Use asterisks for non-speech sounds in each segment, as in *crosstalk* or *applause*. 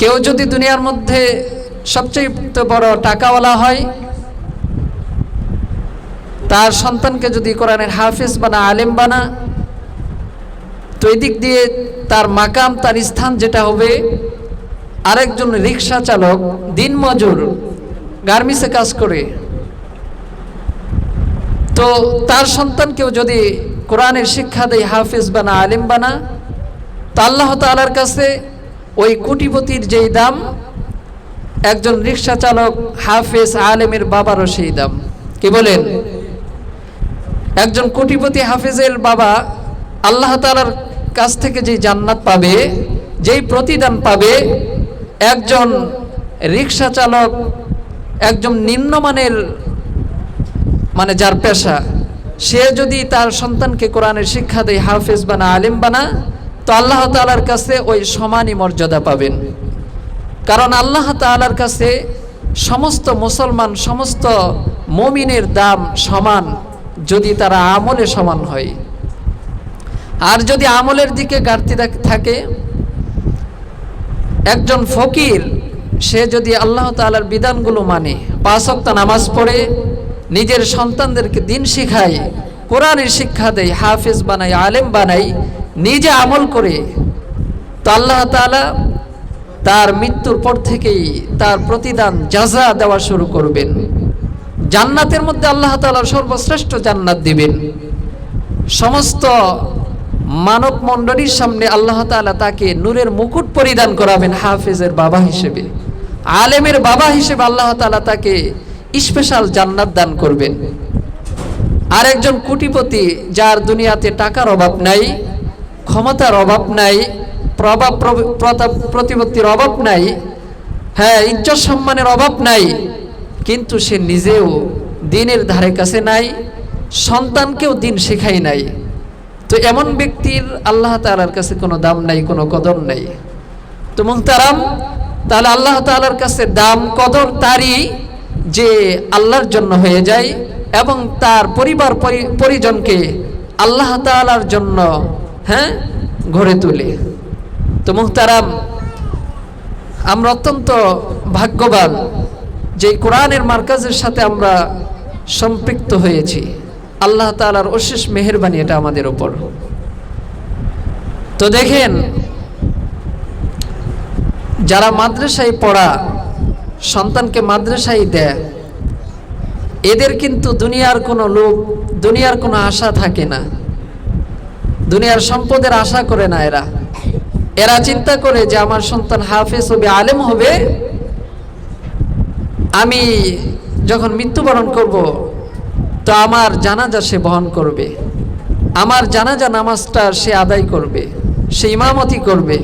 কেউ যদি দুনিয়ার মধ্যে সবচেয়ে বড় টাকাওয়ালা হয়, তার সন্তানকে যদি কোরআনের হাফিজ বানা, আলেম বানা, তো এদিক দিয়ে তার মাকাম, তার স্থান যেটা হবে, আরেকজন রিক্সা চালক, দিন মজুর গার্মিসে কাজ করে, তো তার সন্তানকেও যদি কোরআনের শিক্ষা দেয়, হাফিজ বানা, আলিম বানা, তো আল্লাহ তালার কাছে ওই কোটিপতির যেই দাম, একজন রিক্সা চালক হাফেজ আলেমের বাবারও সেই দাম। কি বলেন? একজন কোটিপতি হাফেজের বাবা আল্লাহ তালার কাছ থেকে যে জান্নাত পাবে, যেই প্রতিদান পাবে, একজন রিক্সা চালক, একজন নিম্নমানের মানে যার পেশা, সে যদি তার সন্তানকে কোরআনের শিক্ষা দেয়, হাফেজ বানা, আলেম বানা তো আল্লাহ তালার কাছে ওই সমানই মর্যাদা পাবেন। কারণ আল্লাহ তালার কাছে সমস্ত মুসলমান, সমস্ত মমিনের দাম সমান যদি তারা আমলে সমান হয়। আর যদি আমলের দিকে ঘাটতি থাকে একজন ফকির, সে যদি আল্লাহ তালার বিধানগুলো মানে পাঁচক্ত নামাজ পড়ে, নিজের সন্তানদেরকে দিন শিখায়, কোরআনের শিক্ষা দেয়, হাফিজ বানাই আলেম বানাই নিজে আমল করে তো আল্লাহ তালা তার মৃত্যুর পর থেকেই তার প্রতিদান যাজা দেওয়া শুরু করবেন। জান্নাতের মধ্যে আল্লাহ তালা সর্বশ্রেষ্ঠ জান্নাত দিবেন। সমস্ত মানব মণ্ডলীর সামনে আল্লাহ তালা তাকে নূরের মুকুট পরিধান করাবেন হাফেজের বাবা হিসেবে। আলেমের বাবা হিসেবে আল্লাহ তালা তাকে স্পেশাল জান্নাত দান করবেন। আরেকজন কোটিপতি যার দুনিয়াতে টাকার অভাব নাই ক্ষমতার অভাব নাই, প্রভাব প্রতাপ, প্রতিপত্তির অভাব নাই হ্যাঁ ইজ্জত সম্মানের অভাব নাই, কিন্তু সে নিজেও দিনের ধারে কাছে নাই, সন্তানকেও দিন শেখাই নাই। তো এমন ব্যক্তির আল্লাহ তালার কাছে কোনো দাম নাই, কোনো কদর নাই। তো মুহতারাম, তাহলে আল্লাহ তালার কাছে দাম, কদর তারই যে আল্লাহর জন্য হয়ে যায় এবং তার পরিবার পরিজনকে আল্লাহ তালার জন্য হ্যাঁ? গড়ে তুলে। তো মুহতারাম, আমরা অত্যন্ত ভাগ্যবান যে কোরআনের মার্কাজের সাথে আমরা সম্পৃক্ত হয়েছি। আল্লাহ তালার অশেষ মেহরবানি এটা আমাদের ওপর তো দেখেন, যারা মাদ্রাসায় পড়া, সন্তানকে মাদ্রাসায় দেয়, এদের কিন্তু দুনিয়ার কোনো লোক দুনিয়ার কোনো আশা থাকে না। দুনিয়ার সম্পদের আশা করে না এরা। এরা চিন্তা করে যে আমার সন্তান হাফেজ হবে, আলেম হবে। আমি যখন মৃত্যুবরণ করব, তো আমার জানাজা সে বহন করবে। আমার জানাজা নামাজটা সে আদায় করবে, সে ইমামতি করবে।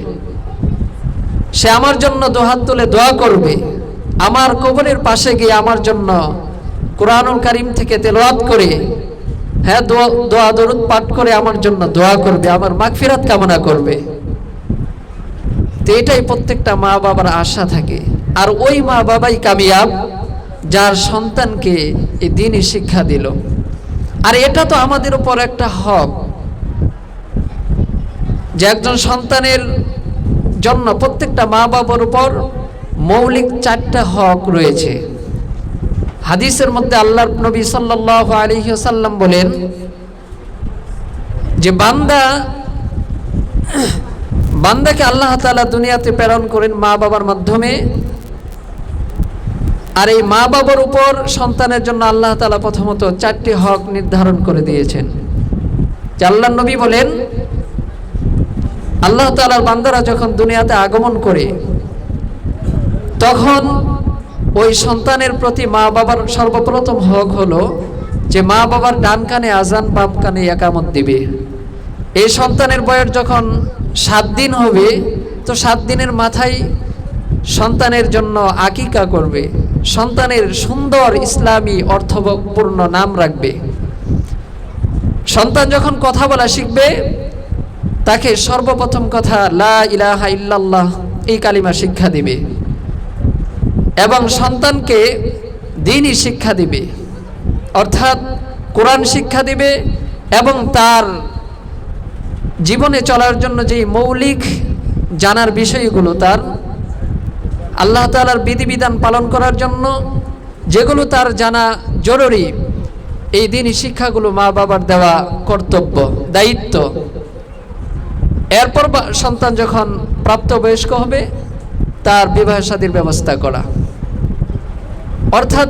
সে আমার জন্য দোহাত তুলে দোয়া করবে। আমার কবরের পাশে গিয়ে আমার জন্য কোরআনুল কারিম থেকে তেলোয়াত করে হ্যাঁ দোয়া দরুদ পাঠ করে আমার জন্য দোয়া করবে, আমার মাগফিরাত কামনা করবে। তো এটাই প্রত্যেকটা মা বাবার আশা থাকে। আর ওই মা বাবাই কামিয়াব, যার সন্তানকে এই দিনই শিক্ষা দিল। আর এটা তো আমাদের উপর একটা হক যে একজন সন্তানের জন্য প্রত্যেকটা মা বাবার উপর মৌলিক চারটা হক রয়েছে। হাদিসের মধ্যে আল্লাহর নবী সাল্লাহ আলহিসাল্লাম বলেন যে বান্দা, বান্দাকে আল্লাহ তালা দুনিয়াতে প্রেরণ করেন মা বাবার মাধ্যমে। আর এই মা বাবার উপর সন্তানের জন্য আল্লাহ তালা প্রথমত চারটি হক নির্ধারণ করে দিয়েছেন। যে আল্লাহ নবী বলেন, আল্লাহ তালার বান্দারা যখন দুনিয়াতে আগমন করে, তখন ওই সন্তানের প্রতি মা বাবার সর্বপ্রথম হক হলো যে মা বাবার ডান কানে আজান, বাম কানে একামত দিবে। এই সন্তানের বয়স যখন সাত দিন হবে, তো সাত দিনের মাথায় সন্তানের জন্য আকিকা করবে। সন্তানের সুন্দর ইসলামী, অর্থপূর্ণ নাম রাখবে। সন্তান যখন কথা বলা শিখবে, তাকে সর্বপ্রথম কথা লা ইলাহা ইল্লাল্লাহ এই কালিমা শিক্ষা দিবে। এবং সন্তানকে দিনই শিক্ষা দিবে। অর্থাৎ কোরআন শিক্ষা দিবে এবং তার জীবনে চলার জন্য যেই মৌলিক জানার বিষয়গুলো তার আল্লাহ তালার বিধিবিধান পালন করার জন্য যেগুলো তার জানা জরুরি, এই দিনই শিক্ষাগুলো মা বাবার দেওয়া কর্তব্য, দায়িত্ব। এরপর সন্তান যখন প্রাপ্তবয়স্ক হবে, তার বিবাহ শাদীর ব্যবস্থা করা। অর্থাৎ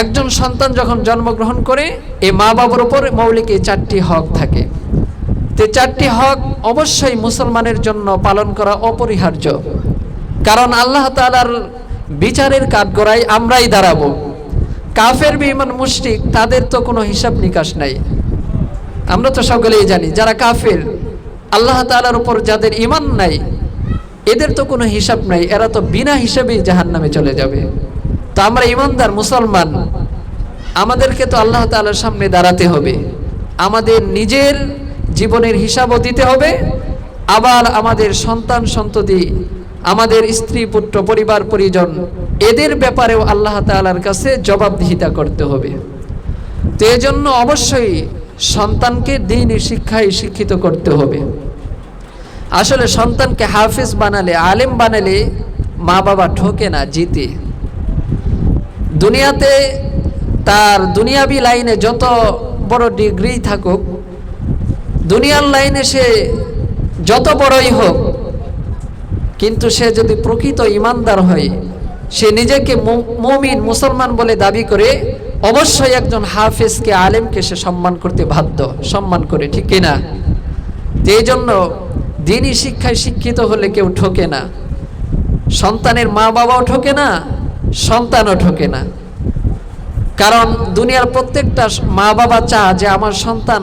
একজন সন্তান যখন জন্মগ্রহণ করে এই মা বাবার উপর মৌলিক এই চারটি হক থাকে। তো চারটি হক অবশ্যই মুসলমানের জন্য পালন করা অপরিহার্য। কারণ আল্লাহ তালার বিচারের কাঠগড়ায় আমরাই দাঁড়াবো। কাফের বিমান মুশরিক, তাদের তো কোনো হিসাব নিকাশ নাই। আমরা তো সকলেই জানি, যারা কাফের, আল্লাহ তালার উপর যাদের ইমান নাই এদের তো কোনো হিসাব নাই, এরা তো বিনা হিসাবেই জাহান নামে চলে যাবে। তো আমরা ইমানদার, মুসলমান, আমাদেরকে তো আল্লাহ তালার সামনে দাঁড়াতে হবে। আমাদের নিজের জীবনের হিসাবও দিতে হবে, আবার আমাদের সন্তান সন্ততি, আমাদের স্ত্রী, পুত্র, পরিবার, পরিজন, এদের ব্যাপারেও আল্লাহ তালার কাছে জবাবদিহিতা করতে হবে। তো এজন্য অবশ্যই সন্তানকে দিনই শিক্ষায় শিক্ষিত করতে হবে। আসলে সন্তানকে হাফিজ বানালে, আলেম বানালে মা বাবা ঠকে না, জিতে। দুনিয়াতে তার দুনিয়াবি লাইনে যত বড় ডিগ্রি থাকুক, দুনিয়ার লাইনে সে যত বড়ই হোক, কিন্তু সে যদি প্রকৃত ইমানদার হয়, সে নিজেকে মুমিন, মুসলমান বলে দাবি করে, অবশ্যই একজন হাফেজকে, আলেমকে সে সম্মান করতে বাধ্য, সম্মান করে, ঠিক কিনা? এই জন্য দিনই শিক্ষায় শিক্ষিত হলে কেউ ঠকে না। সন্তানের মা বাবাও ঠকে না, সন্তানও ঠকে না। কারণ দুনিয়ার প্রত্যেকটা মা বাবা চা যে আমার সন্তান,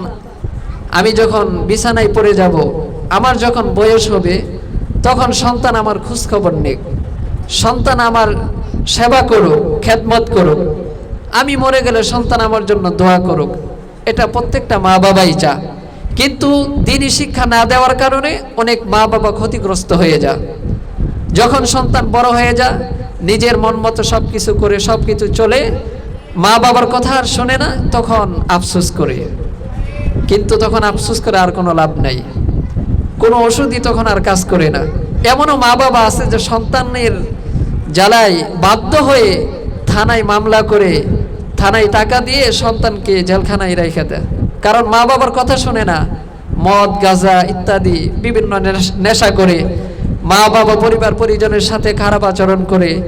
আমি যখন বিছানায় পড়ে যাব, আমার যখন বয়স হবে, তখন সন্তান আমার খোঁজখবর নিক। সন্তান আমার সেবা করুক, খেদমত করুক। আমি মরে গেলে সন্তান আমার জন্য দোয়া করুক। এটা প্রত্যেকটা মা বাবাই চা কিন্তু দিনই শিক্ষা না দেওয়ার কারণে অনেক মা বাবা ক্ষতিগ্রস্ত হয়ে যায়। যখন সন্তান বড় হয়ে যা নিজের মন মতো সব কিছু করে সব কিছু চলে মা বাবার কথা আর শোনে না, তখন আফসোস করে। কিন্তু তখন আফসোস করে আর কোনো লাভ নাই। কোনো ওষুধই তখন আর কাজ করে না। এমনও মা বাবা আছে যে সন্তানের জ্বালায় বাধ্য হয়ে থানায় মামলা করে, থানায় টাকা দিয়ে সন্তানকে জেলখানায় রেখে দেয়। কারণ মা বাবার কথা শোনে না। মদ, গাঁজা ইত্যাদি বিভিন্ন নেশ- করে মা বাবা পরিবার পরিজনের সাথে খারাপ আচরণ করে,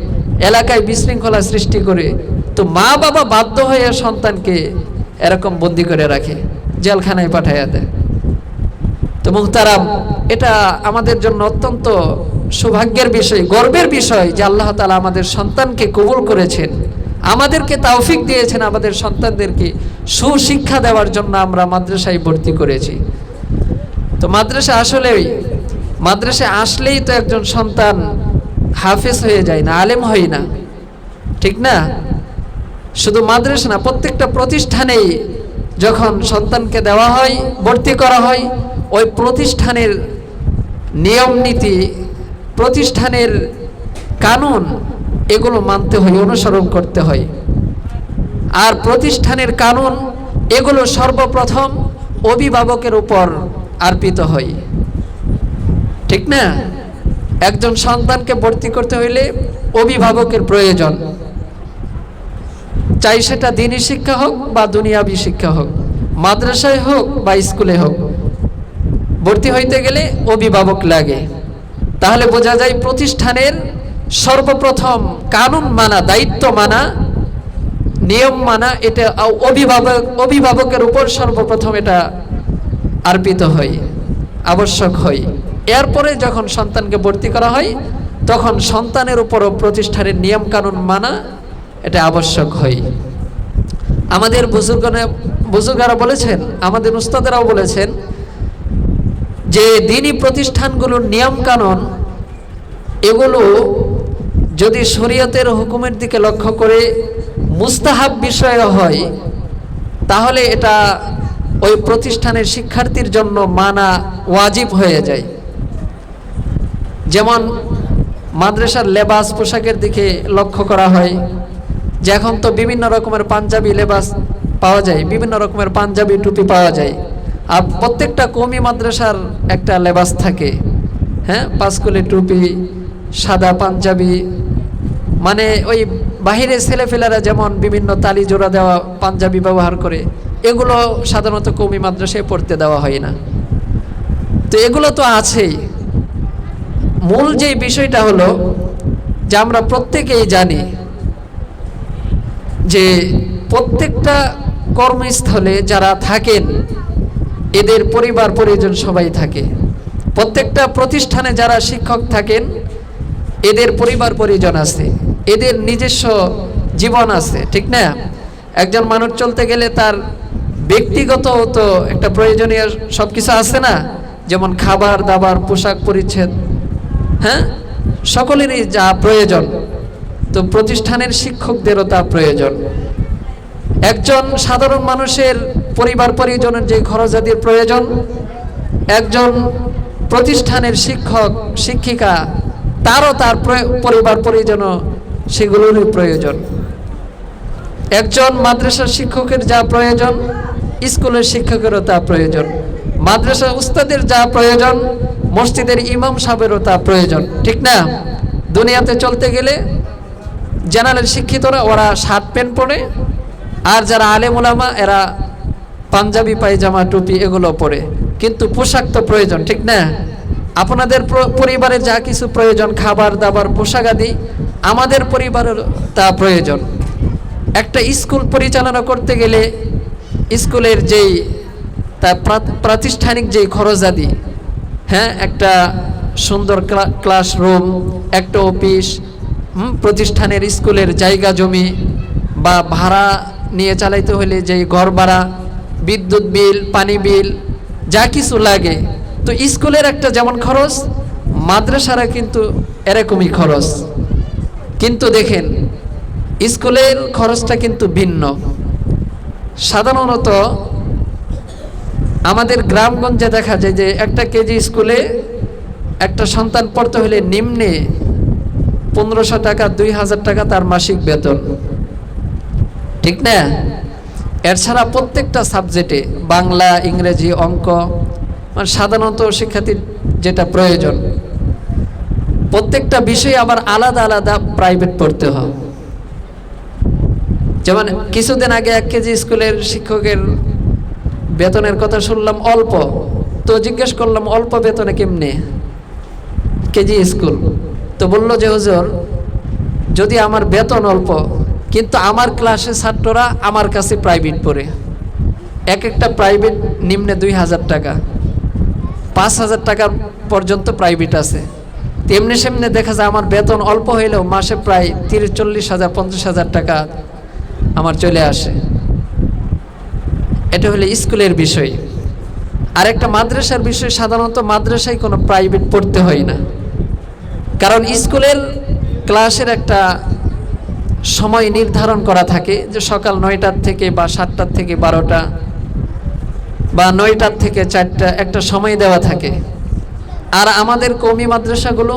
এলাকায় বিশৃঙ্খলা সৃষ্টি করে। তো মা বাবা বাধ্য হয়ে সন্তানকে এরকম বন্দি করে রাখে, জেলখানায় পাঠাইয়া দেয়। তো মুহতারাম, এটা আমাদের জন্য অত্যন্ত সৌভাগ্যের বিষয়, গর্বের বিষয় যে আল্লাহ তালা আমাদের সন্তানকে কবুল করেছেন। আমাদেরকে তাওফিক দিয়েছেন আমাদের সন্তানদেরকে সুশিক্ষা দেওয়ার জন্য আমরা মাদ্রাসায় ভর্তি করেছি। তো মাদ্রাসা আসলেই মাদ্রাসায় আসলেই তো একজন সন্তান হাফেজ হয়ে যায় না, আলেম হয় না। ঠিক না? শুধু মাদ্রাসা না, প্রত্যেকটা প্রতিষ্ঠানেই যখন সন্তানকে দেওয়া হয়, ভর্তি করা হয়, ওই প্রতিষ্ঠানের নিয়ম নীতি, প্রতিষ্ঠানের কানুন এগুলো মানতে হয়, অনুসরণ করতে হয়। আর প্রতিষ্ঠানের কানুন, এগুলো সর্বপ্রথম অভিভাবকের উপর আর্পিত হয়। ঠিক না? একজন সন্তানকে ভর্তি করতে হইলে অভিভাবকের প্রয়োজন। চাই সেটা দিনই শিক্ষা হোক বা দুনিয়াবি শিক্ষা হোক, মাদ্রাসায় হোক বা স্কুলে হোক। ভর্তি হইতে গেলে অভিভাবক লাগে। তাহলে বোঝা যায় প্রতিষ্ঠানের সর্বপ্রথম কানুন মানা, দায়িত্ব মানা, নিয়ম মানা, এটা অভিভাবক, অভিভাবকের উপর সর্বপ্রথম এটা আর্পিত হয়, আবশ্যক হয়। এরপরে যখন সন্তানকে ভর্তি করা হয়, তখন সন্তানের উপরও প্রতিষ্ঠানের নিয়ম কানুন মানা, এটা আবশ্যক হয়। আমাদের বুজুর্গরা বুজুর্গারা বলেছেন, আমাদের উস্তাদেরাও বলেছেন যে দিনই প্রতিষ্ঠানগুলোর নিয়ম কানুন, এগুলো যদি শরীয়তের হুকুমের দিকে লক্ষ্য করে মুস্তাহাব বিষয় হয়, তাহলে এটা ওই প্রতিষ্ঠানের শিক্ষার্থীর জন্য মানা ওয়াজিব হয়ে যায়। যেমন মাদ্রাসার লেবাস পোশাকের দিকে লক্ষ্য করা হয়, যে এখন তো বিভিন্ন রকমের পাঞ্জাবি লেবাস পাওয়া যায়, বিভিন্ন রকমের পাঞ্জাবি টুপি পাওয়া যায়। আর প্রত্যেকটা কমি মাদ্রাসার একটা লেবাস থাকে হ্যাঁ? পাঁচকুলি টুপি, সাদা পাঞ্জাবি মানে ওই বাহিরে ছেলেফেলেরা যেমন বিভিন্ন তালি জোড়া দেওয়া, পাঞ্জাবি ব্যবহার করে, এগুলো সাধারণত কৌমি মাদ্রাসায় পড়তে দেওয়া হয় না। তো এগুলো তো আছেই। মূল যে বিষয়টা হলো যে আমরা প্রত্যেকেই জানি যে প্রত্যেকটা কর্মস্থলে যারা থাকেন, এদের পরিবার পরিজন সবাই থাকে। প্রত্যেকটা প্রতিষ্ঠানে যারা শিক্ষক থাকেন, এদের পরিবার পরিজন আছে। এদের নিজস্ব জীবন আছে, ঠিক না? একজন মানুষ চলতে গেলে তার ব্যক্তিগত তো একটা প্রয়োজনীয় সব কিছু আছে না? যেমন খাবার, দাবার, পোশাক পরিচ্ছেদ হ্যাঁ? সকলেরই যা প্রয়োজন, তো প্রতিষ্ঠানের শিক্ষকদেরও তা প্রয়োজন। একজন সাধারণ মানুষের পরিবার পরিজনের যে খরচাদির প্রয়োজন, একজন প্রতিষ্ঠানের শিক্ষক, শিক্ষিকা, তারও তার পরিবার পরিজনও সেগুলোরই প্রয়োজন। একজন মাদ্রাসার শিক্ষকের যা প্রয়োজন, স্কুলের শিক্ষকেরও তা প্রয়োজন। মাদ্রাসা উস্তাদের যা প্রয়োজন, মসজিদের ইমাম সাহেবেরও তা প্রয়োজন। ঠিক না? দুনিয়াতে চলতে গেলে জেনারেল শিক্ষিতরা, ওরা শার্ট প্যান্ট পরে আর যারা আলেম ওলামা এরা পাঞ্জাবি, পায়জামা, টুপি এগুলো পরে কিন্তু পোশাক তো প্রয়োজন, ঠিক না? আপনাদের প্র- পরিবারে যা কিছু প্রয়োজন খাবার দাবার পোশাক আদি আমাদের পরিবারের তা প্রয়োজন। একটা স্কুল পরিচালনা করতে গেলে স্কুলের যেই তা প্রা- প্রাতিষ্ঠানিক যেই খরচ আদি হ্যাঁ একটা সুন্দর ক্লাসরুম একটা অফিস প্রতিষ্ঠানের স্কুলের জায়গা জমি বা ভাড়া নিয়ে চালাইতে হলে যে ঘর ভাড়া, বিদ্যুৎ বিল, পানি বিল, যা কিছু লাগে। তো স্কুলের একটা যেমন খরচ মাদ্রাসারা কিন্তু এরকমই খরচ। কিন্তু দেখেন, স্কুলের খরচটা কিন্তু ভিন্ন। সাধারণত আমাদের গ্রামগঞ্জে দেখা যায় যে একটা কেজি স্কুলে একটা সন্তান পড়তে হলে নিম্নে পনেরোশো টাকা, দুই হাজার টাকা তার মাসিক বেতন। ঠিক না? এর ছাড়া প্রত্যেকটা সাবজেক্টে বাংলা, ইংরেজি, অঙ্ক মানে সাধারণত শিক্ষার্থীর যেটা প্রয়োজন। প্রত্যেকটা বিষয়ে আবার আলাদা আলাদা প্রাইভেট পড়তে হয়। যেমন কিছুদিন আগে এক কেজি স্কুলের শিক্ষকের বেতনের কথা শুনলাম, অল্প। তো জিজ্ঞেস করলাম, অল্প বেতনে কেমনে? KG school. তো বলল যে, হুজুর, যদি আমার বেতন অল্প, কিন্তু আমার ক্লাসে ছাত্ররা আমার কাছে প্রাইভেট পড়ে। এক একটা প্রাইভেট নিম্নে দুই হাজার টাকা। পাঁচ হাজার টাকা পর্যন্ত প্রাইভেট আছে। তেমনি সেমনি দেখা যায় আমার বেতন অল্প হইলেও মাসে প্রায় তিরিশ, চল্লিশ হাজার, পঞ্চাশ হাজার টাকা আমার চলে আসে। এটা হলো স্কুলের বিষয়। আর একটা মাদ্রাসার বিষয়, সাধারণত মাদ্রাসায় কোনো প্রাইভেট পড়তে হয় না। কারণ স্কুলের ক্লাসের একটা সময় নির্ধারণ করা থাকে যে সকাল নয়টার থেকে বা সাতটার থেকে বারোটা বা নয়টার থেকে চারটা একটা সময় দেওয়া থাকে। আর আমাদের কৌমি মাদ্রাসাগুলো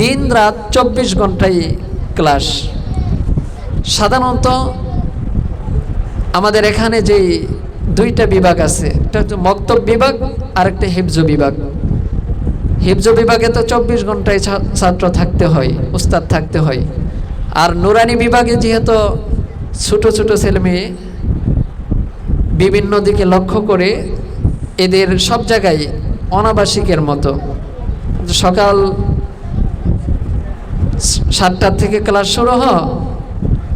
দিন রাত চব্বিশ ঘন্টাই ক্লাস। সাধারণত আমাদের এখানে যে দুইটা বিভাগ আছে, একটা হচ্ছে মক্তব বিভাগ আর একটা হিফজ বিভাগ। হিফজ বিভাগে তো চব্বিশ ঘন্টায় ছাত্র থাকতে হয়, উস্তাদ থাকতে হয়। আর নুরানি বিভাগে যেহেতু ছোট ছোট ছেলে মেয়ে, বিভিন্ন দিকে লক্ষ্য করে এদের সব জায়গায় অনাবাসিকের মতো। সকাল সাতটার থেকে ক্লাস শুরু হ।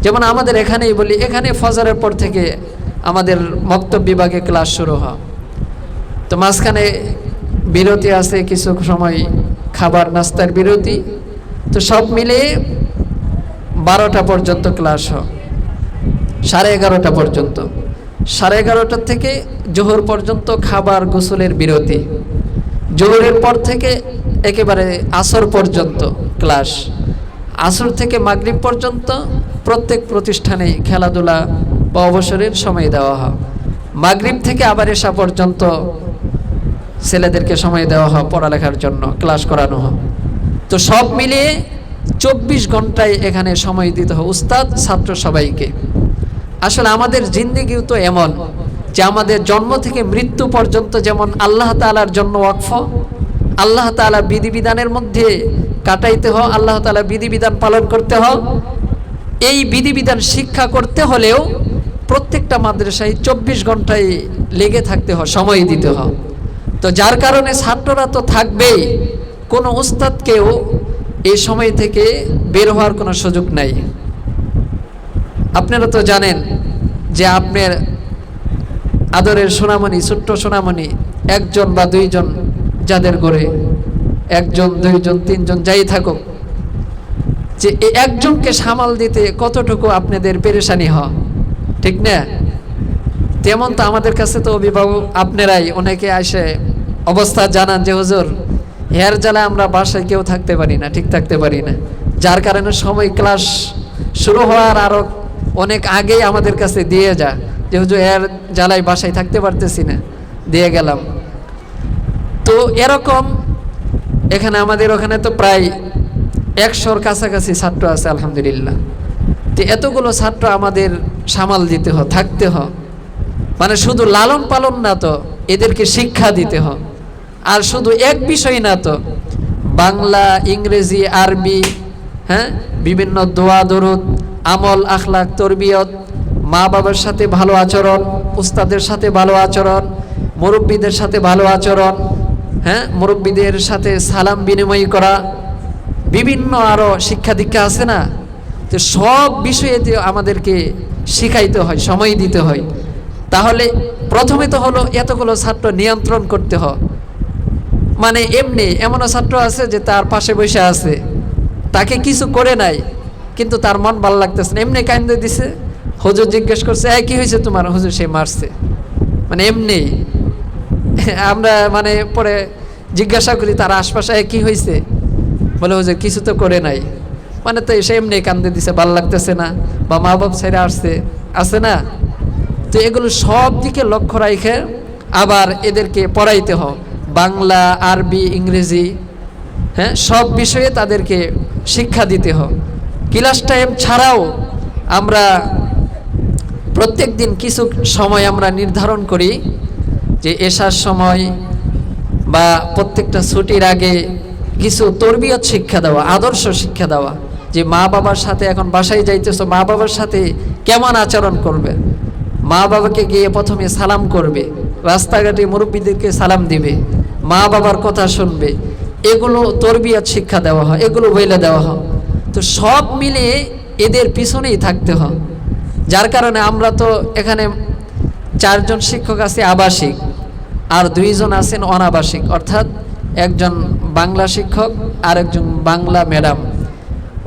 যেমন আমাদের এখানেই বলি, এখানে ফজরের পর থেকে আমাদের মক্তব বিভাগে ক্লাস শুরু হ। তো মাঝখানে বিরতি আছে, কিছু সময় খাবার, নাস্তার বিরতি। তো সব মিলে বারোটা পর্যন্ত ক্লাস হ। সাড়ে এগারোটা পর্যন্ত। সাড়ে এগারোটা থেকে জোহর পর্যন্ত খাবার গোসলের বিরতি। জোহরের পর থেকে একেবারে আসর পর্যন্ত ক্লাস। আসর থেকে মাগরিব পর্যন্ত প্রত্যেক প্রতিষ্ঠানে খেলাধুলা বা অবসরের সময় দেওয়া হয়। মাগরিব থেকে আবার এসা পর্যন্ত ছেলেদেরকে সময় দেওয়া হয় পড়ালেখার জন্য, ক্লাস করানো হয়। তো সব মিলিয়ে চব্বিশ ঘন্টায় এখানে সময় দিতে হয় উস্তাদ, ছাত্র সবাইকে। আসলে আমাদের জিন্দিগিও তো এমন যে আমাদের জন্ম থেকে মৃত্যু পর্যন্ত যেমন আল্লাহ তালার জন্য ওয়াকফ আল্লাহ তালা বিধিবিধানের মধ্যে কাটাইতে হ আল্লাহ তালা বিধিবিধান পালন করতে হ এই বিধিবিধান শিক্ষা করতে হলেও প্রত্যেকটা মাদ্রাসায় চব্বিশ ঘন্টায় লেগে থাকতে হয়, সময় দিতে হয়। তো যার কারণে ছাত্ররা তো থাকবেই, কোনো উস্তাদকেও এই সময় থেকে বের হওয়ার কোনো সুযোগ নাই। আপনারা তো জানেন যে আপনার আদরের সোনামণি, ছোট্ট সোনামণি, একজন বা দুইজন যাদের করে একজন, দুইজন, তিনজন যাই থাকুক, যে একজনকে সামাল দিতে কতটুকু আপনাদের পেরেশানি হয় ঠিক না? তেমন তো আমাদের কাছে তো অভিভাবক আপনারাই, অনেকে আসে অবস্থা জানান যে, হুজুর হেয়ার জ্বালা আমরা বাসায় কেউ থাকতে পারি না, ঠিক থাকতে পারি না। যার কারণে সময় ক্লাস শুরু হওয়ার আরও অনেক আগেই আমাদের কাছে দিয়ে যা, যে, হুজুর এর জ্বালায় বাসায় থাকতে পারতেছি না। দিয়ে গেলাম। তো এরকম এখানে আমাদের ওখানে তো প্রায় একশোর কাছাকাছি ছাত্র আছে, আলহামদুলিল্লাহ। তো এতগুলো ছাত্র আমাদের সামাল দিতে হয়, থাকতে হয়। মানে শুধু লালন পালন না তো, এদেরকে শিক্ষা দিতে হয়। আর শুধু এক বিষয় না তো, বাংলা, ইংরেজি, আরবি হ্যাঁ বিভিন্ন দোয়া দরুদ, আমল, আখলাক, তরবিয়ত, মা বাবার সাথে ভালো আচরণ, উস্তাদের সাথে ভালো আচরণ, মুরব্বীদের সাথে ভালো আচরণ হ্যাঁ মুরব্বীদের সাথে সালাম বিনিময় করা, বিভিন্ন আরও শিক্ষা দীক্ষা আছে না? তো সব বিষয়েতে আমাদেরকে শিখাইতে হয়, সময় দিতে হয়। তাহলে প্রথমে তো হলো এতগুলো ছাত্র নিয়ন্ত্রণ করতে হয়। মানে এমনি এমনও ছাত্র আছে যে তার পাশে বসে আছে। তাকে কিছু করে নাই, কিন্তু তার মন ভালো লাগতেছে না। এমনি কান্দে দিছে। হুজুর জিজ্ঞেস করছে, এই কি হয়েছে তোমার? হুজুর সে মারছে। মানে এমনি *laughs* আমরা মানে পরে জিজ্ঞাসা করি, তার আশপাশে "এই কি হয়েছে বলে হুজুর কিছু তো করে নাই। মানে তো সে এমনি কান্দে দিছে, ভালো লাগতেছে না, বা মা বাপ ছেড়ে আসছে, আছে না? তো এগুলো সব দিকে লক্ষ্য রাখে আবার এদেরকে পড়াইতে হয়। বাংলা, আরবি, ইংরেজি হ্যাঁ সব বিষয়ে তাদেরকে শিক্ষা দিতে হয়। ক্লাস টাইম ছাড়াও আমরা প্রত্যেক দিন কিছু সময় আমরা নির্ধারণ করি। যে এসার সময় বা প্রত্যেকটা ছুটির আগে কিছু তরবিয়ত শিক্ষা দেওয়া, আদর্শ শিক্ষা দেওয়া, যে মা বাবার সাথে এখন বাসায় যাইতেছো, মা বাবার সাথে কেমন আচরণ করবে? মা বাবাকে গিয়ে প্রথমে সালাম করবে, রাস্তাঘাটে মুরব্বীদেরকে সালাম দিবে, মা বাবার কথা শুনবে, এগুলো তরবিয়ত শিক্ষা দেওয়া হয়, এগুলো বইলে দেওয়া হয়। তো সব মিলিয়ে এদের পিছনেই থাকতে হয়। যার কারণে আমরা তো এখানে চারজন শিক্ষক আছে, আবাসিক। আর দুইজন আছেন অনাবাসিক, অর্থাৎ একজন বাংলা শিক্ষক আর একজন বাংলা ম্যাডাম।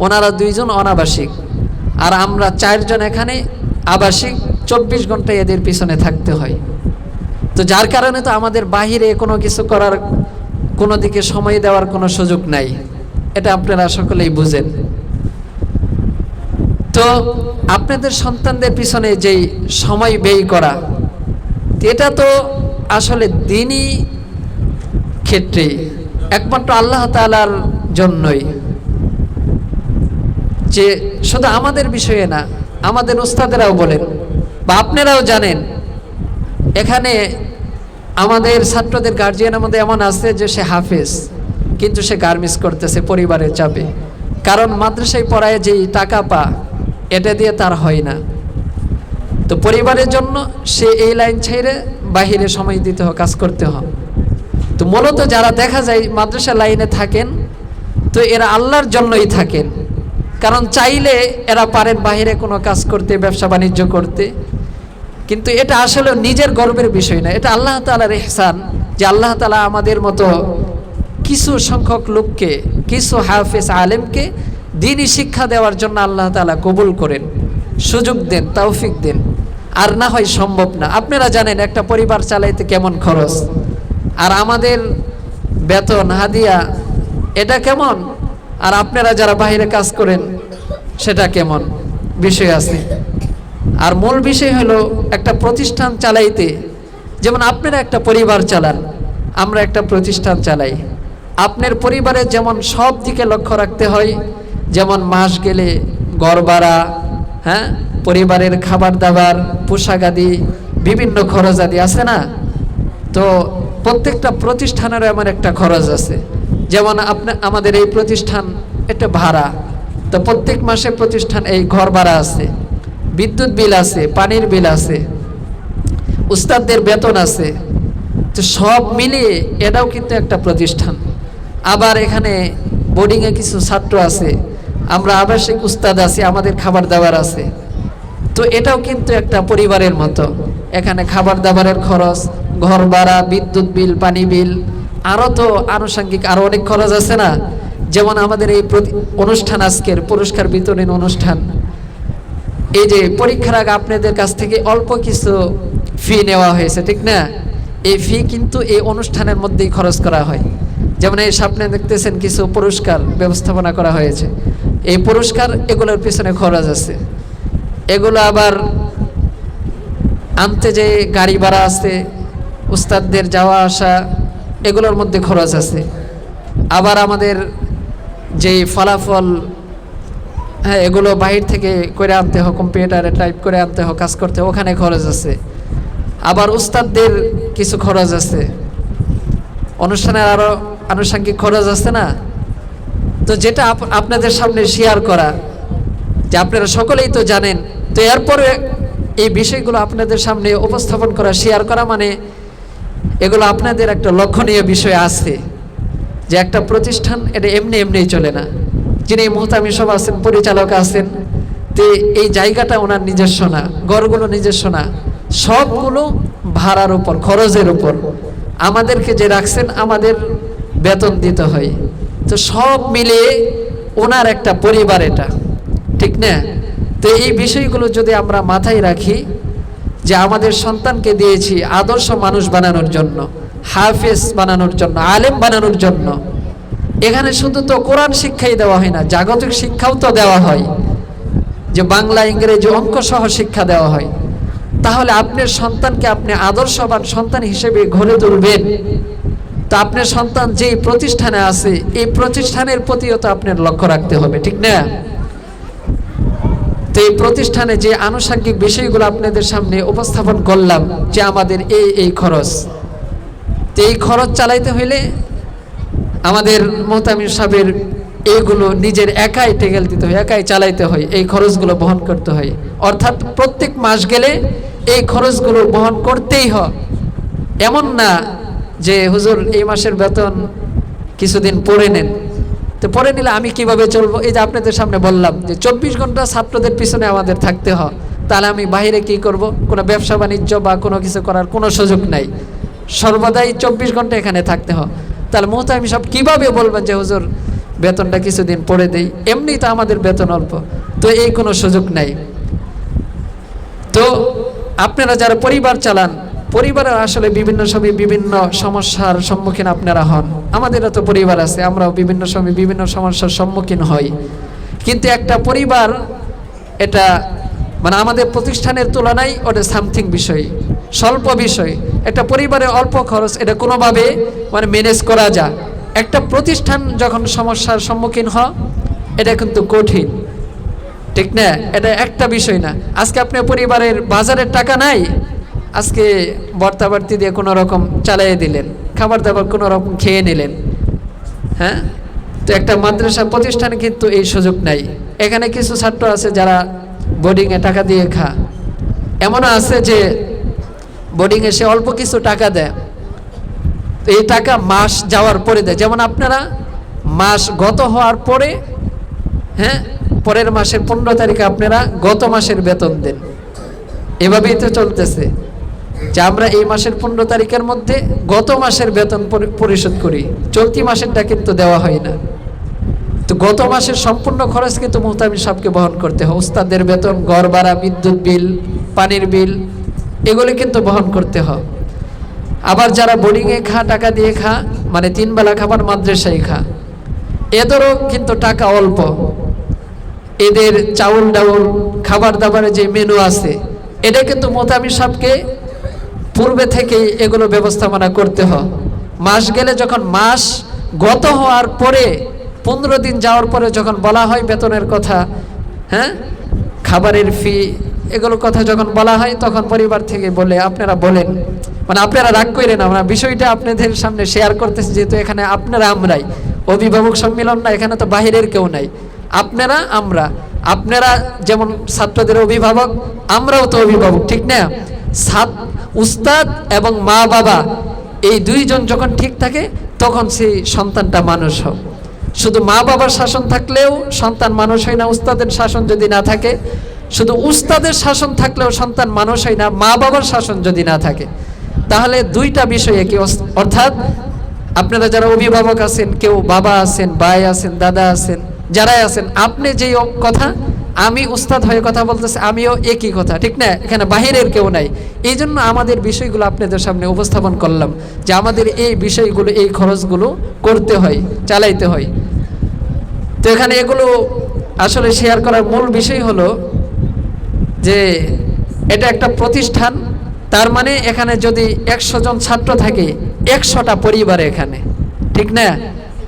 ওনারা দুইজন অনাবাসিক। আর আমরা চারজন এখানে আবাসিক, চব্বিশ ঘণ্টা এদের পিছনে থাকতে হয়। তো যার কারণে তো আমাদের বাহিরে কোনো কিছু করার, কোনো দিকে সময় দেওয়ার কোনো সুযোগ নাই। এটা আপনারা সকলেই বুঝেন। তো আপনাদের সন্তানদের পিছনে যেই সময় ব্যয় করা এটা তো আসলে দিনই ক্ষেত্রে একমাত্র আল্লাহ তালার জন্যই। যে শুধু আমাদের বিষয়ে না, আমাদের ওস্তাদেরাও বলেন বা আপনারাও জানেন, এখানে আমাদের ছাত্রদের গার্জিয়ানের মধ্যে এমন আছে যে সে হাফেজ, কিন্তু সে গার্মিস করতেছে পরিবারের চাপে। কারণ মাদ্রাসায় পড়ায় যেই টাকা পা, এটা দিয়ে তার হয় না। তো পরিবারের জন্য সে এই লাইন ছেড়ে বাহিরে সময় দিতে হয়, কাজ করতে হয়। তো মূলত যারা দেখা যায় মাদ্রাসা লাইনে থাকেন, তো এরা আল্লাহর জন্যই থাকেন। কারণ চাইলে এরা পারেন বাহিরে কোনো কাজ করতে, ব্যবসা বাণিজ্য করতে। কিন্তু এটা আসলে নিজের গর্বের বিষয় না। এটা আল্লাহ তালার এহসান যে আল্লাহ তালা আমাদের মতো কিছু সংখ্যক লোককে, কিছু হাফেজ আলেমকে দিনই শিক্ষা দেওয়ার জন্য আল্লাহ তালা কবুল করেন, সুযোগ দেন, তৌফিক দেন। আর না হয় সম্ভব না। আপনারা জানেন একটা পরিবার চালাইতে কেমন খরচ? আর আমাদের বেতন, হাদিয়া, এটা কেমন? আর আপনারা যারা বাইরে কাজ করেন, সেটা কেমন? বিষয় আছে। আর মূল বিষয় হলো একটা প্রতিষ্ঠান চালাইতে। যেমন আপনারা একটা পরিবার চালান, আমরা একটা প্রতিষ্ঠান চালাই। আপনার পরিবারের যেমন সব দিকে লক্ষ্য রাখতে হয়, যেমন মাস গেলে গড় ভাড়া হ্যাঁ? পরিবারের খাবার দাবার, পোশাক আদি, বিভিন্ন খরচ আদি আছে না? তো প্রত্যেকটা প্রতিষ্ঠানেরও এমন একটা খরচ আছে। যেমন আপনি আমাদের এই প্রতিষ্ঠান একটা ভাড়া। তো প্রত্যেক মাসে প্রতিষ্ঠান এই ঘর ভাড়া আছে। বিদ্যুৎ বিল আছে, পানির বিল আছে, উস্তাদদের বেতন আছে। তো সব মিলিয়ে এটাও কিন্তু একটা প্রতিষ্ঠান। আবার এখানে বোর্ডিংয়ে কিছু ছাত্র আছে। আমরা আবাসিক উস্তাদ আছি, আমাদের খাবার দাবার আছে। তো এটাও কিন্তু একটা পরিবারের মতো। এখানে খাবার দাবারের খরচ, ঘর ভাড়া, বিদ্যুৎ বিল, পানি বিল আরও তো আনুষঙ্গিক আরও অনেক খরচ আছে না? যেমন আমাদের এই অনুষ্ঠান আজকের, পুরস্কার বিতরণ অনুষ্ঠান। এই যে পরীক্ষার আগে আপনাদের কাছ থেকে অল্প কিছু ফি নেওয়া হয়েছে, ঠিক না? এই ফি কিন্তু এই অনুষ্ঠানের মধ্যেই খরচ করা হয়। যেমন এই সামনে দেখতেছেন কিছু পুরস্কার ব্যবস্থাপনা করা হয়েছে। এই পুরস্কার এগুলোর পিছনে খরচ আছে। এগুলো আবার আনতে যে গাড়ি ভাড়া আছে উস্তাদদের যাওয়া আসা, এগুলোর মধ্যে খরচ আছে। আবার আমাদের যেই ফলাফল হ্যাঁ এগুলো বাহির থেকে করে আনতে হয় কম্পিউটারে টাইপ করে আনতে হয় কাজ করতে ওখানে খরচ আছে। আবার উস্তাদদের কিছু খরচ আছে। অনুষ্ঠানের আরও আনুষঙ্গিক খরচ আছে না? তো যেটা আপনাদের সামনে শেয়ার করা, যে আপনারা সকলেই তো জানেন তো এরপরে এই বিষয়গুলো আপনাদের সামনে উপস্থাপন করা শেয়ার করা মানে এগুলো আপনাদের একটা লক্ষণীয় বিষয় আছে যে একটা প্রতিষ্ঠান এটা এমনি এমনিই চলে না। যিনি মোহতামি সব আছেন, পরিচালক আছেন, তে এই জায়গাটা ওনার নিজস্ব না, ঘরগুলো নিজস্ব না, সবগুলো ভাড়ার উপর, খরচের উপর। আমাদেরকে যে রাখছেন, আমাদের বেতন দিতে হয়। তো সব মিলিয়ে ওনার একটা পরিবার এটা, ঠিক না? তো এই বিষয়গুলো যদি আমরা মাথায় রাখি যে আমাদের সন্তানকে দিয়েছি আদর্শ মানুষ বানানোর জন্য, হাফেজ বানানোর জন্য, আলেম বানানোর জন্য। এখানে শুধু তো কোরআন শিক্ষাই দেওয়া হয় না, জাগতিক শিক্ষাও তো দেওয়া হয়। যে বাংলা, ইংরেজি অঙ্ক সহ শিক্ষা দেওয়া হয়। তাহলে আপনার সন্তানকে আপনি আদর্শবান সন্তান হিসেবে গড়ে তুলবেন। তো আপনার সন্তান যেই প্রতিষ্ঠানে আছে, এই প্রতিষ্ঠানের প্রতিও তো আপনার লক্ষ্য রাখতে হবে, ঠিক না? তো এই প্রতিষ্ঠানে যে আনুষঙ্গিক বিষয়গুলো আপনাদের সামনে উপস্থাপন করলাম যে আমাদের এই এই খরচ। তো এই খরচ চালাইতে হইলে আমাদের মোহতামির সাহেবের এইগুলো নিজের একাই টেকেল দিতে হয়, একাই চালাইতে হয়, এই খরচগুলো বহন করতে হয়। অর্থাৎ প্রত্যেক মাস গেলে এই খরচগুলো বহন করতেই হয়। এমন না যে হুজুর এই মাসের বেতন কিছুদিন পড়ে নেন। তো পরে নিলে আমি কীভাবে চলবো? এই যে আপনাদের সামনে বললাম যে চব্বিশ ঘণ্টা ছাত্রদের পিছনে আমাদের থাকতে হয় তাহলে আমি বাইরে কি করব? কোনো ব্যবসা বাণিজ্য বা কোনো কিছু করার কোনো সুযোগ নাই। সর্বদাই চব্বিশ ঘণ্টা এখানে থাকতে হয় তাহলে মোহতামি সব কীভাবে বলবেন যে, হুজুর, বেতনটা কিছুদিন পড়ে দেই? এমনি তো আমাদের বেতন অল্প। তো এই কোনো সুযোগ নাই। তো আপনারা যারা পরিবার চালান পরিবারের আসলে বিভিন্ন সময় বিভিন্ন সমস্যার সম্মুখীন আপনারা হন। আমাদেরও তো পরিবার আছে, আমরাও বিভিন্ন সময় বিভিন্ন সমস্যার সম্মুখীন হই। কিন্তু একটা পরিবার, এটা মানে আমাদের প্রতিষ্ঠানের তুলনায় ওটা সামথিং বিষয়, স্বল্প বিষয়। একটা পরিবারে অল্প খরচ, এটা কোনোভাবে মানে ম্যানেজ করা যায়। একটা প্রতিষ্ঠান যখন সমস্যার সম্মুখীন হয়, এটা কিন্তু কঠিন। ঠিক না? এটা একটা বিষয় না। আজকে আপনার পরিবারের বাজারের টাকা নাই আজকে বর্তাবার্তি দিয়ে কোনো রকম চালিয়ে দিলেন খাবার দাবার কোনো রকম খেয়ে নিলেন হ্যাঁ? তো একটা মাদ্রাসা প্রতিষ্ঠানে কিন্তু এই সুযোগ নাই। এখানে কিছু ছাত্র আছে যারা বোর্ডিংয়ে টাকা দিয়ে খা। এমনও আছে যে বোর্ডিংয়ে সে অল্প কিছু টাকা দেয়। তো এই টাকা মাস যাওয়ার পরে দেয়। যেমন আপনারা মাস গত হওয়ার পরে হ্যাঁ? পরের মাসের পনেরো তারিখে আপনারা গত মাসের বেতন দেন। এভাবেই তো চলতেছে। যে আমরা এই মাসের পনেরো তারিখের মধ্যে গত মাসের বেতন পরিশোধ করি। চলতি মাসেরটা কিন্তু দেওয়া হয় না। তো গত মাসের সম্পূর্ণ খরচ কিন্তু মোহতামি সাহেবকে বহন করতে হয়। উস্তাদের বেতন, ঘর ভাড়া, বিদ্যুৎ বিল, পানির বিল, এগুলি কিন্তু বহন করতে হয়। আবার যারা বোর্ডিংয়ে খা, টাকা দিয়ে খা মানে তিন বেলা খাবার মাদ্রাসায় খা, এদেরও কিন্তু টাকা অল্প। এদের চাউল ডাউল খাবার দাবারের যে মেনু আছে, এটা কিন্তু মোতামি সাহেবকে পূর্বে থেকেই এগুলো ব্যবস্থাপনা করতে হয়। মাস গেলে যখন মাস গত হওয়ার পরে, পনেরো দিন যাওয়ার পরে যখন বলা হয় বেতনের কথা হ্যাঁ? খাবারের ফি এগুলোর কথা যখন বলা হয়, তখন পরিবার থেকে বলে, আপনারা বলেন। মানে আপনারা রাগ করেন আমরা বিষয়টা আপনাদের সামনে শেয়ার করতেছি, যেহেতু এখানে আপনারা আমরাই। অভিভাবক সম্মেলন না, এখানে তো বাহিরের কেউ নাই। আপনারা আমরা। আপনারা যেমন ছাত্রদের অভিভাবক, আমরাও তো অভিভাবক, ঠিক না? ছাত উস্তাদ এবং মা বাবা, এই দুইজন যখন ঠিক থাকে, তখন সেই সন্তানটা মানুষ হোক। শুধু মা বাবার শাসন থাকলেও সন্তান মানুষ হয় না, উস্তাদের শাসন যদি না থাকে। শুধু উস্তাদের শাসন থাকলেও সন্তান মানুষ হয় না, মা বাবার শাসন যদি না থাকে। তাহলে দুইটা বিষয় একই অর্থাৎ আপনারা যারা অভিভাবক আছেন, কেউ বাবা আছেন, ভাই আছেন, দাদা আছেন, যারাই আছেন, আপনি যেই কথা আমি উস্তাদ হয়ে কথা বলতেছি, আমিও একই কথা, ঠিক না? এখানে বাহিরের কেউ নাই। এই জন্য আমাদের বিষয়গুলো আপনাদের সামনে উপস্থাপন করলাম, যে আমাদের এই বিষয়গুলো, এই খরচগুলো করতে হয়, চালাইতে হয়। তো এখানে এগুলো আসলে শেয়ার করার মূল বিষয় হলো যে এটা একটা প্রতিষ্ঠান, তার মানে এখানে যদি একশো জন ছাত্র থাকে, একশোটা পরিবার এখানে, ঠিক না?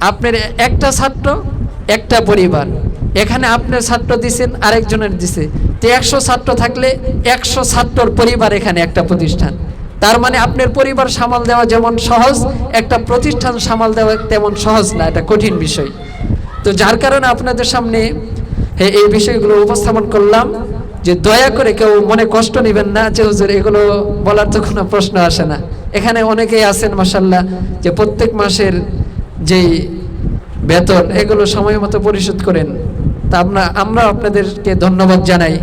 আপনার একটা ছাত্র, একটা পরিবার। এখানে আপনার ছাত্র দিছেন, আরেকজনের দিছে। তো একশো ছাত্র থাকলে একশো ছাত্রর পরিবার এখানে একটা প্রতিষ্ঠান। তার মানে আপনার পরিবার সামাল দেওয়া যেমন সহজ, একটা প্রতিষ্ঠান সামাল দেওয়া তেমন সহজ না, এটা কঠিন বিষয়। তো যার কারণে আপনাদের সামনে এই বিষয়গুলো উপস্থাপন করলাম, যে দয়া করে কেউ মনে কষ্ট নেবেন না, যে হুজুর, এগুলো বলার তো কোনো প্রশ্ন আসে না। এখানে অনেকেই আছেন মাসাল্লাহ যে প্রত্যেক মাসের যেই বেতন, এগুলো সময় মতো পরিশোধ করেন। তা আমরা আমরা আপনাদেরকে ধন্যবাদ জানাই।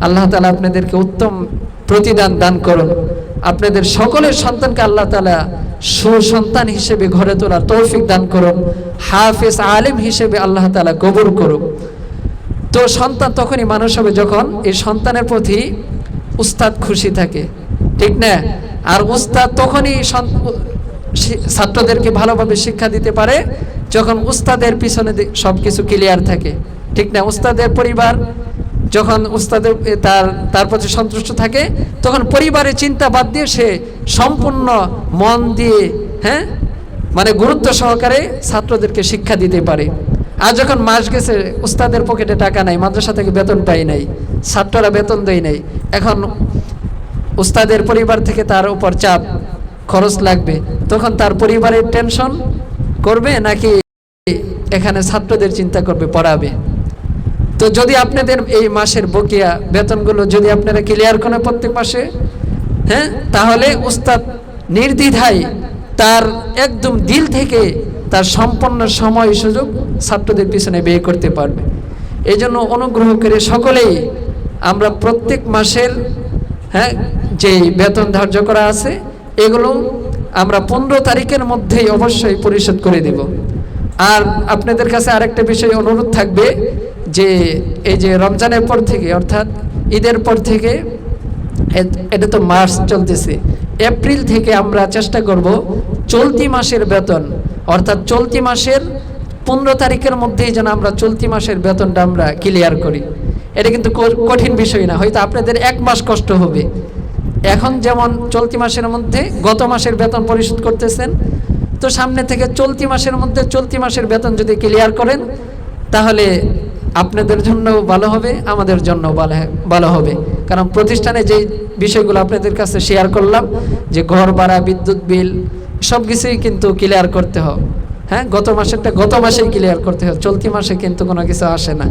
আল্লাহ তালা আপনাদেরকে উত্তম প্রতিদান দান করুন। আপনাদের সকলের সন্তানকে আল্লাহ তালা সুসন্তান হিসেবে ঘরে তোলার তৌফিক দান করুন। হাফেজ আলিম হিসেবে আল্লাহ তালা কবুল করুক। তো সন্তান তখনই মানুষ হবে যখন এই সন্তানের প্রতি উস্তাদ খুশি থাকে। ঠিক না? আর উস্তাদ তখনই ছাত্রদেরকে ভালোভাবে শিক্ষা দিতে পারে, যখন উস্তাদের পিছনে দি- সবকিছু ক্লিয়ার থাকে। ঠিক না, উস্তাদের পরিবার যখন উস্তাদের তার তার প্রতি সন্তুষ্ট থাকে, তখন পরিবারের চিন্তা বাদ দিয়ে সে সম্পূর্ণ মন দিয়ে হ্যাঁ মানে গুরুত্ব সহকারে ছাত্রদেরকে শিক্ষা দিতে পারে। আর যখন মাস গেছে, উস্তাদের পকেটে টাকা নাই, মাদ্রাসা থেকে বেতন পাই নাই, ছাত্ররা বেতন দেয় নাই, এখন উস্তাদের পরিবার থেকে তার উপর চাপ, খরচ লাগবে। তখন তার পরিবারের টেনশন করবে নাকি এখানে ছাত্রদের চিন্তা করবে, পড়াবে? তো যদি আপনাদের এই মাসের বকিয়া বেতনগুলো যদি আপনারা ক্লিয়ার করেন প্রত্যেক মাসে হ্যাঁ তাহলে উস্তাদ নির্দ্বিধায় তার একদম দিল থেকে তার সম্পন্ন সময় সুযোগ ছাত্রদের পিছনে ব্যয় করতে পারবে। এই জন্য অনুগ্রহ করে সকলেই আমরা প্রত্যেক মাসের হ্যাঁ যে বেতন ধার্য করা আছে, এগুলো আমরা পনেরো তারিখের মধ্যেই অবশ্যই পরিশোধ করে দেব। আর আপনাদের কাছে আরেকটা বিষয় অনুরোধ থাকবে যে এই যে রমজানের পর থেকে, অর্থাৎ ঈদের পর থেকে এটা তো মার্চ চলতেছে। এপ্রিল থেকে আমরা চেষ্টা করব চলতি মাসের বেতন, অর্থাৎ চলতি মাসের পনেরো তারিখের মধ্যেই যেন আমরা চলতি মাসের বেতনটা আমরা ক্লিয়ার করি। এটা কিন্তু কঠিন বিষয় না, হয়তো আপনাদের এক মাস কষ্ট হবে। এখন যেমন চলতি মাসের মধ্যে গত মাসের বেতন পরিশোধ করতেছেন, তো সামনে থেকে চলতি মাসের মধ্যে চলতি মাসের বেতন যদি ক্লিয়ার করেন, তাহলে আপনাদের জন্য ভালো হবে, আমাদের জন্য ভালো হবে। কারণ প্রতিষ্ঠানে যে বিষয়গুলো আপনাদের কাছে শেয়ার করলাম, যে ঘর ভাড়া, বিদ্যুৎ বিল সব কিছুই কিন্তু ক্লিয়ার করতে হবে হ্যাঁ গত মাসেরটা গত মাসেই ক্লিয়ার করতে হবে চলতি মাসে কিন্তু কোনো কিছু আসে না।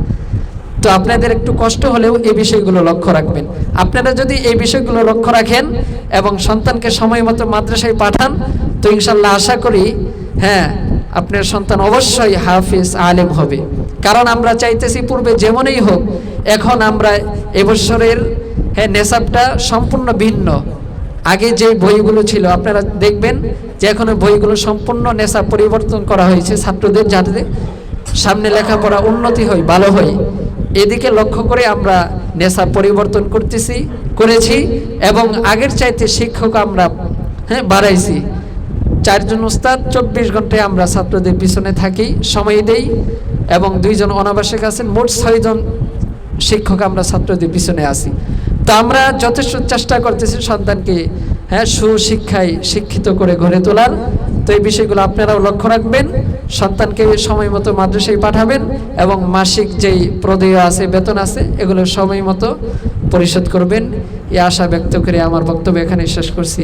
তো আপনাদের একটু কষ্ট হলেও এই বিষয়গুলো লক্ষ্য রাখবেন। আপনারা যদি এই বিষয়গুলো লক্ষ্য রাখেন এবং সন্তানকে সময় মতো মাদ্রাসায় পাঠান, তো ইনশাল্লাহ আশা করি হ্যাঁ আপনার সন্তান অবশ্যই হাফিজ, আলেম হবে। কারণ আমরা চাইতেছি পূর্বে যেমনই হোক, এখন আমরা এবছরের হ্যাঁ নেশাবটা সম্পূর্ণ ভিন্ন। আগে যে বইগুলো ছিল, আপনারা দেখবেন যে এখন বইগুলো সম্পূর্ণ নেশা পরিবর্তন করা হয়েছে ছাত্রদের যাতে সামনে লেখাপড়া উন্নতি হয়, ভালো হয়। এদিকে লক্ষ্য করে আমরা নেশা পরিবর্তন করতেছি, করেছি এবং আগের চাইতে শিক্ষক আমরা হ্যাঁ বাড়াইছি। চারজন উস্তাদ, চব্বিশ ঘন্টায় আমরা ছাত্রদের পিছনে থাকি, সময় দেই এবং দুইজন অনাবাসিক আছেন, মোট ছয়জন শিক্ষক আমরা ছাত্রদের পিছনে আসি তো আমরা যথেষ্ট চেষ্টা করতেছি সন্তানকে হ্যাঁ সুশিক্ষায় শিক্ষিত করে গড়ে তোলার। তো এই বিষয়গুলো আপনারাও লক্ষ্য রাখবেন, সন্তানকে সময় মতো মাদ্রাসায় পাঠাবেন এবং মাসিক যেই প্রদেয় আছে, বেতন আছে, এগুলো সময় মতো পরিশোধ করবেন। এই আশা ব্যক্ত করে আমার বক্তব্য এখানে শেষ করছি।